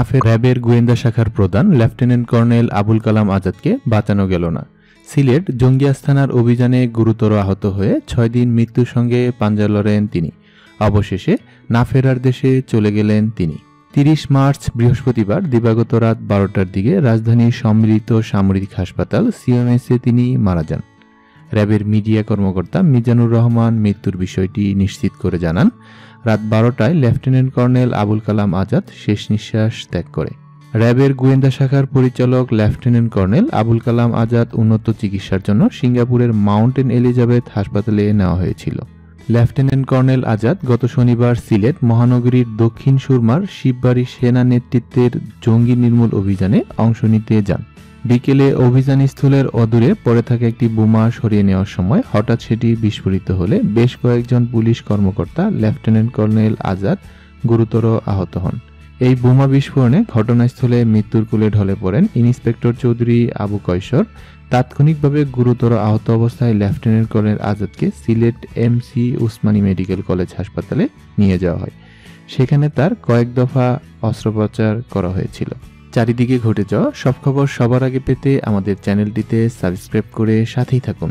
আফের র্যাবের গোয়েন্দা শাখার প্রধান লেফটেন্যান্ট কর্নেল আবুল কালাম আজাদকে বাঁচানো গেল না। সিলেট জঙ্গি আস্থানার অভিযানে গুরুতর আহত হয়ে ছয় দিন মৃত্যুর সঙ্গে পাঞ্জা লড়েন তিনি। অবশেষে না ফেরার দেশে চলে গেলেন তিনি। তিরিশ মার্চ বৃহস্পতিবার দিবাগত রাত বারোটার দিকে রাজধানীর সম্মিলিত সামরিক হাসপাতাল সিএমএসে তিনি মারা যান। র্যাবের মিডিয়া কর্মকর্তা মিজানুর রহমান মৃত্যুর বিষয়টি নিশ্চিত করে জানান। রাত বারোটায় লেফটেন্যান্ট কর্নেল আবুল কালাম আজাদ শেষ নিঃশ্বাস ত্যাগ করে। র্যাবের গোয়েন্দা শাখার পরিচালক লেফটেন্যান্ট কর্নেল আবুল কালাম আজাদ উন্নত চিকিৎসার জন্য সিঙ্গাপুরের মাউন্টেন এলিজাবেথ হাসপাতালে নেওয়া হয়েছিল। লেফটেন্যান্ট কর্নেল আজাদ গত শনিবার সিলেট মহানগরীর দক্ষিণ সুরমার শিববাড়ি সেনা নেতৃত্বের জঙ্গি নির্মূল অভিযানে অংশ নিতে যান। বিকেলে অভিযান অভিযানস্থলের অদূরে পড়ে থাকা একটি বোমা সরিয়ে নেওয়ার সময় হঠাৎ সেটি বিস্ফোরিত হলে বেশ কয়েকজন পুলিশ কর্মকর্তা লেফটেন্যান্ট কর্নেল আজাদ গুরুতর আহত হন। এই বোমা বিস্ফোরণে ঘটনাস্থলে মৃত্যুর কুলে ঢলে পড়েন ইন্সপেক্টর চৌধুরী আবু কৈশোর। তাৎক্ষণিকভাবে গুরুতর আহত অবস্থায় lieutenant colonel আজাদকে Sylhet MC Osmani medical college হাসপাতালে নিয়ে যাওয়া হয়। সেখানে তার কয়েক দফা অস্ত্রোপচার করা হয়েছিল। চারিদিকে ঘটে যাওয়া সব খবর সবার আগে পেতে আমাদের চ্যানেলটিতে সাবস্ক্রাইব করে সাথেই থাকুন।